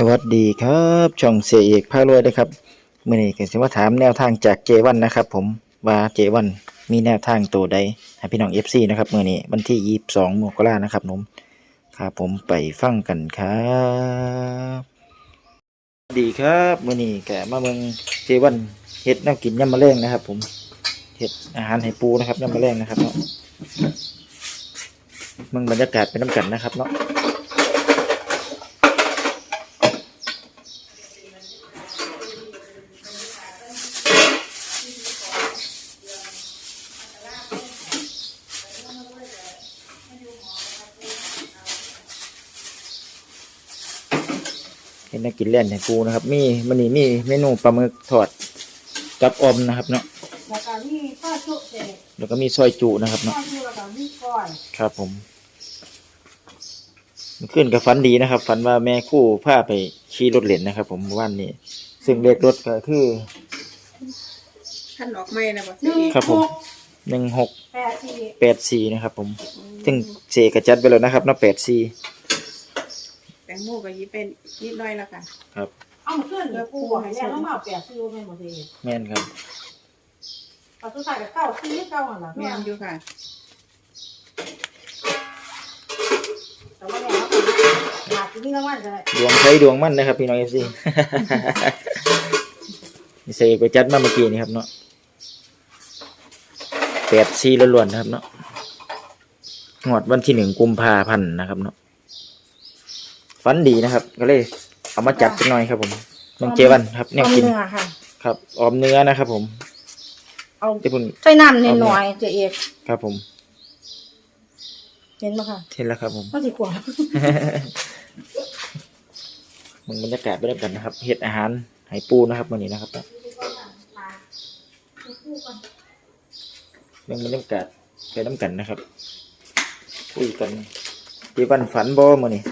สวัสดีครับช่องเสียเอกพารวยนะครับเมื่อนี้ก็สิมาถามแนวทางจากเจวันนะครับ ผมว่าเจวันมีแนวทางตัวใดให้พี่น้อง FC นะครับเมื่อนี้วันที่22มกรานะครับผมครับผมไปฟังกันครับสวัสดีครับเมื่อนี้แกมาเมืองเจวันเฮ็ดแนวกินยำมะเร็งนะครับ ผมเฮ็ดอาหารให้ปูนะครับยำมะเร็งนะครับเนาะมึงบรรยากาศเป็นน้ำกันนะครับเนาะ นนักกินเล่นให้ปูนะครับ มีมันนี่มีเมนูปลาหมึกทอดกับออมนะครับเนาะแล้วก็มีข้าวชุบเสร็จแล้วก็มีซอยจุนะครับเนาะข้าวชุบแล้วก็มีก้อยครับผมเมื่อคืนกับฝันดีนะครับฝันว่าแม่คู่พาไปขี่รถเล่นนะครับ ผมวันนี้ ซึ่งเลขรถก็คือท่านออกไม่นะบ่หนึ่งครับผมหกหนึ่งหกแปดสี่แปดสี่นะครับ ผม ซึ่งเจกระจัดไปแล้วนะครับเนาะแปดสี่แต งโมก็ยิบเป็นนิดหน้อยแล้วค่ะครับเอามาขึ้นเดี๋ยวปูบอกให้แล้วต้องมาเอาแปดสี่ไม่หมดเลยแม่นครับเอาสุดท้ายกับเก้าสี่เก้าหันหลังแม่นอยู่ค่ะ แต่ว่าเนี่ยเราก็หาที่นี่รางวัลก็ได้ดวงใช้ดวงมั่นนะครับพี่น้องเอฟซี นี่เสกไปจัดมาเมื่อกี้นี่ครับเนาะแปดซีล้วนๆนะครับเนาะงวดวันที่หนึ่งกุมภาพันธ์นะครับเนาะ ฝันดีนะครับ ก็เลยเอามาจัดกันหน่อยครับ ผมน้องเจวันครับแนวเอากินเนื้อค่ะ ครับ ออมเนื้อนะครับ ผมเอาเดี๋ยวคุณใส่น้ำนิดหน่อยเจะเอกครับผมเห็นไหมค่ะเห็นแล้วครับ ผม ก็สิขวบมึงบรรยากาศไปด้วยกันนะครับเฮ็ดอาหารให้ปูนะครับวันนี้นะครับเรื่องบรรยากาศไปน้ำกันนะครับคุยกันเจวันฝันบ่มื้อนี้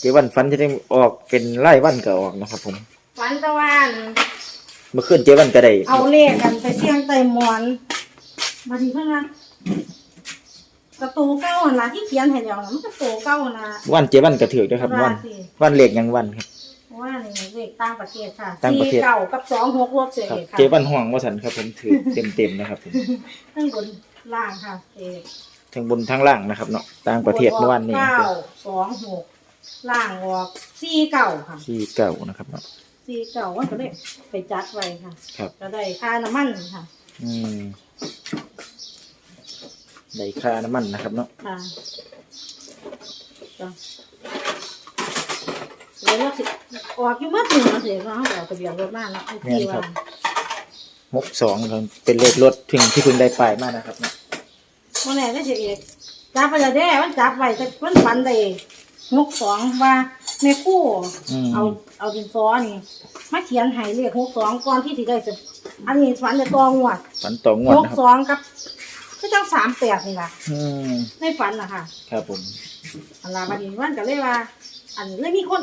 เจวันฝันจะได้ออกเป็นไล่วันก็ออกนะครับ ผมฝันตะวันเมื่อคืนเจวันก็ได้เอาเลขกันไปเสี่ยงไต่หมอนมาทีเพื่อนนะกระตูเก้าหันละที่เขียนให้เดียวนะมันกระตูเก้าหันละวันเจวันก็ถือด้วยครับวันสิวันเลขหยังวันครับ ว่านี่เลขต่างประเทศค่ะต่างประเทศ สี่เก้ากับสองหกลบเศษครับค่ะเจวันห่วงว่าสันครับ ผมถือเต็มๆนะครับผมทั้งบนล่างค่ะเศษทั้งบนทั้งล่างนะครับเนาะต่างประเทศเมื่อวานนี้เก้าสองหก ล่างออกสี่เก้าค่ะที่เก่านะครับเนาะสี่เก้าว่าก็ได้ไปจัดไว้ค่ะครับ ก็ได้ค่าน้ำมันค่ะอืมได้ค่าน้ำมันนะครับเนาะค่ะจ้ะเดี๋ยวเราสิออกอยู่เมื่อถึงเราเสียเราเอาทะเบียนรถมาแล้วไอ้ที่ว่าหกสองครับเป็นเลขรถถึงที่เพิ่งได้ป้ายมานะครับเนาะ เมื่อไหร่ได้เสียเอกจับไปแล้วแด้มันจับไว้แต่มันฝันได้ งกสองว่าในคู่อืม เอาเอาดินซ้อนี่มาเขียนให้เลขหกสองก่อนที่สิได้จะอันนี้ฝันจะตองวดฝันต่องวดหกนะครับสองกับก็จังสามแปดนี่ล่ะอืมในฝันนะคะครับผม อันลาบัดนี้วันก็เลยว่า อันเลยมีคน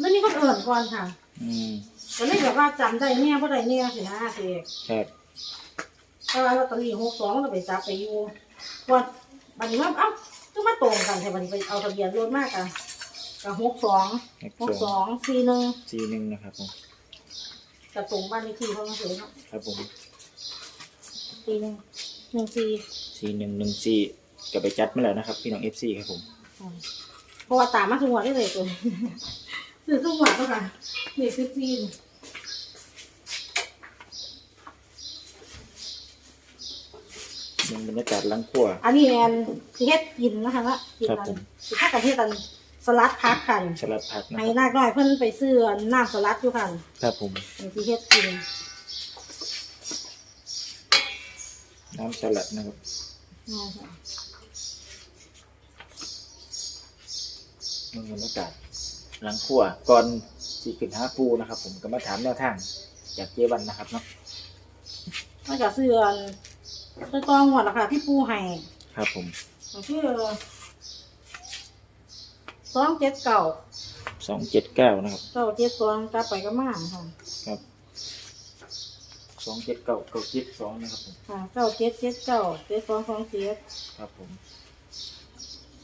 เลยมีคนเอิ่นก่อนค่ะ อืมก็เลยแบบว่าจำได้เนี่ยเพราะได้เนี่ยสินะสิครับแต่ว่าลอตเตอรี่หกสองเราไปจับไปอยู่ก่อนบัดนี้ว่าเอ้า ก็มาตรงกันแต่บัดนี้ไปเอาทะเบียนรถมากกันกับหกสองหกสองสี่หนึ่งสี่หนึ่งนะครับผมกับตรงบ้านเลขที่เขามาเสียเนาะครับผมสี่หนึ่งหนึ่งสี่สี่หนึ่งหนึ่งสี่ก็ไปจัดมาแล้วนะครับ พี่น้องเอฟซีครับผมอ่าเพราะว่าตามมาทุกงวันได้เลยตัวนี้ซื้อทุกงวันก็ค่ะนี่คือจีน เรื่องบรรยากาศหล้างครัวอันนี้แอนสิเฮ็ดกินนะคะละกินครับอันผม สิถ้ากับเฮ็ดอันสลัดพักค่ะสลัดผักนะให้ครับนากน้อยเพิ่นไปซื้อน้ำสลัดอยู่ค่ะครับผมนี่สิเฮ็ดกินน้ำสลัดนะครับนี่ค่ะเรื่องบรรยากาศหล้างครัวก่อนสี่ขึ้นห้าปูนะครับ ผมก็มาถามแนวทางจากเจวันนะครับเนาะมาจากซื้อ อันต้นตองหมดแล้วค่ะ ที่ปูให้ครับผมก็คือสองเจ็ดเก่าสองเจ็ดเก้านะครับเก้าเจ็ดสองกลับไปก็มาค่ะครับสองเจ็ดเก้าเก้าเจ็ดสองนะครับผมค่ะเก้าเจ็ดเจ็ดเก้าเจ็ดสองสองเจ็ดครับผม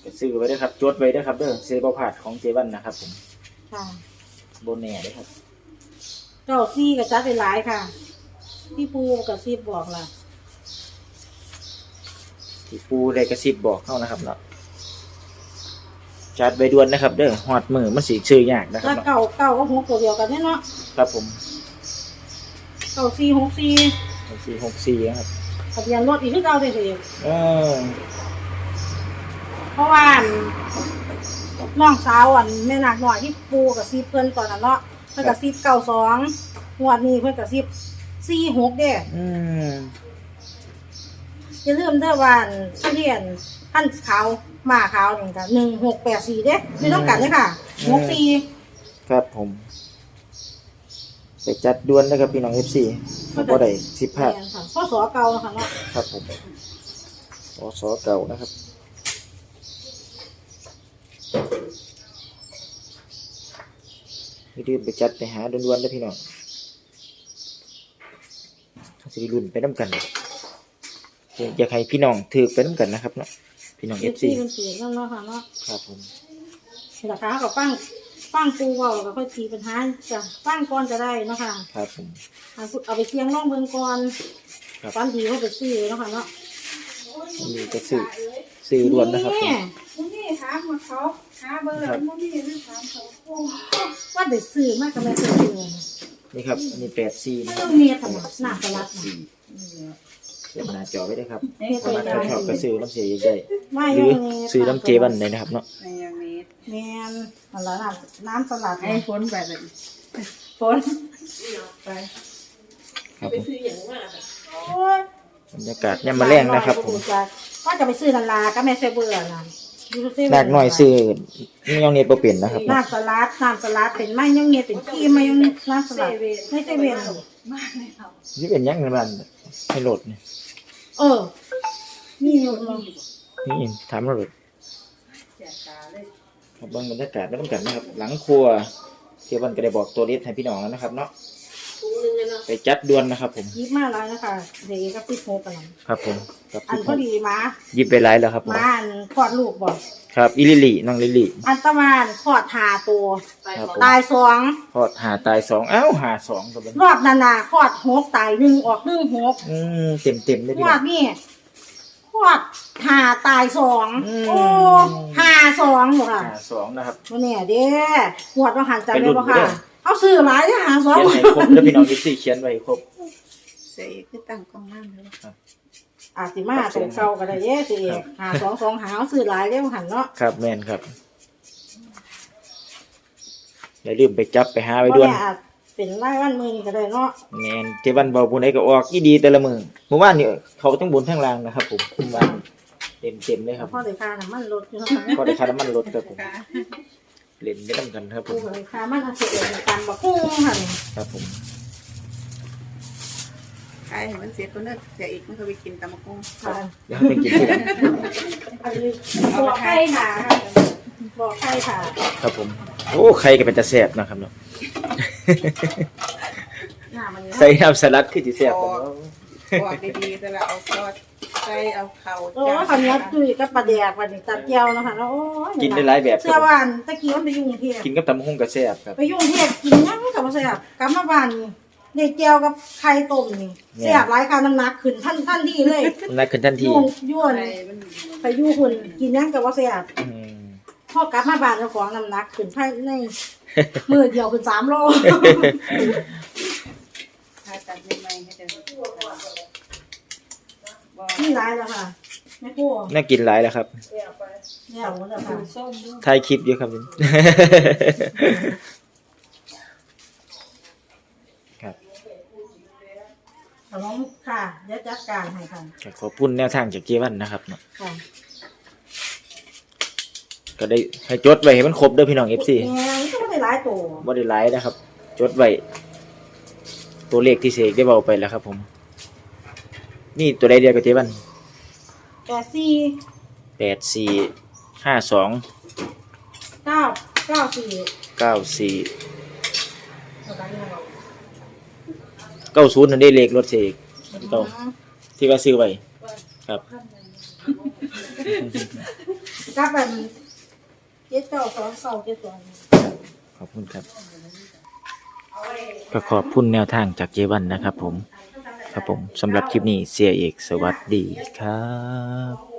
ก็ซื้อไว้เด้อครับจดไว้เด้อครับเด้อเซบพลาดของเจวันนะครับ ผมค่ะโบแน่เด้อครับเก้าซี่กับจัดไปหลายค่ะ พี่ปูกับซีบบอกล่ะ ที่ปูได้กระซิบบอกเข้านะครับเนาะจัดไว้ด่วนนะครับ เด้อฮอดมือมันสิชื่อยากนะครัแล้บวเนาะเก่าเก่าก็หกตัวเดียวกันเนี่ยเนาะครับผมเก่าซี่หกซี่สี่หกสี่ครับทะเบียนรถอีกที่เก่าเลยสิเออเพราะว่าอันน้องสาวอันแม่นากหน่อยที่ปูกับซีบเพิ่นตอนนั้นเนาะเพิ่นกับซีบเก่าสองงวดนี้เพิ่นกับซีบซี่หกเด้ อืม อย่าลืมเด้อว่าอันทะเบียนท่านขาวหมาขาวนี่ก็หนึ่งหกแปดสี่เด้ไม่ต้องกันเลยค่ะหกสี่ครับผมไปจัดด่วนนะครับพี่น้องเอฟซีก็ได้สิบพลาดแม่นค่ะพ่อสอเก่าค่ะเนาะครับผมอสอเก่านะครับไม่ดืมไปจัดไปหาด่วนๆเลยพี่น้องเขาจะได้รุ่นไปน้ำกัน อยากให้พี่น้องถือไปน้ำกันนะครับเนาะพี่น้องเอเอฟฟซีซีมันเสียนั่นเนาะค่ะเนาะครับผมราคากับปั้งปั้งปูเว้าแล้วก็ตีปัญหาจ้ะปั้งก่อนจะได้เนาะค่ะครับผมเอาเอาไปเชียงน้องเบิ่งก่อนครับฟันดีเขาไปซื้อเนาะค่ะเนาะนี่ก็ซื้อซื้อด่วนนะครับผมนี่นี่ถามมาเขาหาเบอร์แล้วมันนี่นะถามเขาว่าได้ซื้อมากกับแม่ซื้อนี่ครับอันนี้แปดซีไม่นะคต้รัอบงเมียตลาดหน้าตลาดสี่เขียนหน้าจอไว้ได้ครับเมียตถ้ามาลาดชอบก็ซื้อน้ำเสียใหญ่ไม่ๆหยัรืงอมีซื้อน้ำเจวันเลยนะครับเนาะในอย่างนี้แม่นอะไรน้ำน้ำตลาดไอ้ฝนไปเลยฝนไปครับผมโอ้ยบรรยากาศเนี่ยมาแรงนะครับผมว่าจะไปซื้อนันลาก็แม่เซเบอร์น่ะดากหน่อยซื้อนี่ยองเนตบ่เป็นนะครับน้ำสลัดน้ำสลัดเป็นไม้ยองเงี้ยเป็นขี้ไม้ยองน้ำสลัดไม่ใช่เวียนมากเลยเขานี่เป็นยังไงบ้างให้โหลดนี่ เออมีอยู่เนาะนี่ถามเราโหลดแจกตาเลยครับเบิ่งบรรยากาศไม่ต้องกันนะครับ หลังครัวเจวันก็ได้บอกตัวเลขให้พี่น้องแล้วนะครับเนาะ ไปจัดด่วนนะครับผม ยิบมาแล้วนะคะเด็กก็ติดโพกันแล้วครับผมครับอันพอดีมายิบไปไลฟ์แล้วครับผม มาอันคลอดลูกบอกครับอิลิลี่น้องลิลี่อันตะวันคลอดหาตัวครับผมตายสองพอดหาตายสองเอ้าหาสองครับผมรอบนานาคลอดหกตายหนึ่งออกหนึ่งหกอืมเต็มเต็มๆเลยคพี่ลอน้อดง นี่คลอดหาตายสองอืม โอ้หาสองเหรอค่ะหาสองนะครับ วันนี้เด้หวดมาหันใจไปเลรุ่ยนบ่ไปค่ะ เด้อ เอาซื้อหลายจะหาสองเขียนให้ครบแล้วพี่น้องยิปซี่เขียนไว้ให้ครบ เสียคือตั้งกล้องนั่นเลย อาจสิมาตรงเก่าก็ได้เย้สิหาสองสองหาเอาซื้อหลายเด้บ่หันเนาะครับแม่นครับอย่าลืมไปจับไปหาไว้ด้วยบ่แม่อาจเป็นรายวันมื้อนี้ก็ได้เนาะแม่นเจวันเบาบุญไหนก็ออกอีดีแต่ละมือเมื่อวานนี่เขาต้องบุญทั้งรางนะครับ ผมเมื่อวานเต็มเต็มๆเลยครับพอได้ค่าน้ำมันลดอยู่เนาะ ก็ได้ค่าน้ำมันลดครับผมค่ะ เล่นไม่ต้องกันครับผกู Ừ. มก็ได้ค่ามันเอาสิเอ็ดกันบ่ฮู้หั่นครับผมใครมันเสียคนนึกเสียอีกมันก็ไปกินตำมะกุ้งค่ะเดี๋ยวให้เป็นกินด้วยกันอันนี้บอกใครค่ะบอกใครค่ะครับผม โอ้ใครก็เป็นตาแซ่บนะครับเนาะหน้ามันนี่ใส่น้ำสลัดคือสิแซ่บกันเนาะบอกดีๆแต่ละเอาซอส ใส่เอาเข่าโอ้คำนี้ตุ้ยกับปลาแดกวันนี้ตัดเจียวเนาะค่ะแล้วโอ้ยกินได้หลายแบบคเสื้รัอบผมบ้านตะกี้มันไปยุ่งเทพกินกับตำบักหุ่งก็แซ่บครับ ไปยุ่งเทพกินยังกับบ่แซ่บกลับมาบ้านนี่เด็กเจียวกับไข่ต้มนี่แซ่บหลายค่ะน้ำหนักขึ้นทันทันทีเลยนักขึ้นทันทียุ่งยั่วใส่นี่มันไปยุ่งหุ่นกินยังกับบ่แซ่บอืมพอกลับมาบ้านเจ้าของน้ำหนักขึ้นภายในมือเดียวขึ้นสามโล ถ้าตัดใหม่ๆให้เดี๋ยวบอก นี่ร้ายแล้วค่ะแม่พูดน่ากินหลายแล้วครับเนี่ยหมดแล้วค่ะส้มด้วยถ่ายคลิปอยู่ครับครับ ขนมค่ะเดี๋ยวจัดการให้ค่ะก็ขอบคุณแนวทางจากเจวันนะครับเนาะค่ะก็ได้ให้จดไว้ให้มันครบเด้อพี่น้อง FC แม่นี่ก็ไม่ได้หลายตัวบ่ได้หลายนะครับ จดไว้ตัวเลขที่เสกได้เบาไปแล้วครับผม นี่ตัวใดเดียวกับเจ๊บันแปดสี่แปดสี่ห้าสองเก้าเก้าสี่เก้าสี่เก้าศูนย์นั่นได้เลขรถเสกตรงที่ว่าซื้อไปครับกลับแบบเจ๊ดเก้าสองเสองเจ็ดสองขอบคุณครับ ก็ขอบคุณแนวทางจากเจวันนะครับผม ครับผมสำหรับคลิปนี้เสียเอกสวัสดีครับ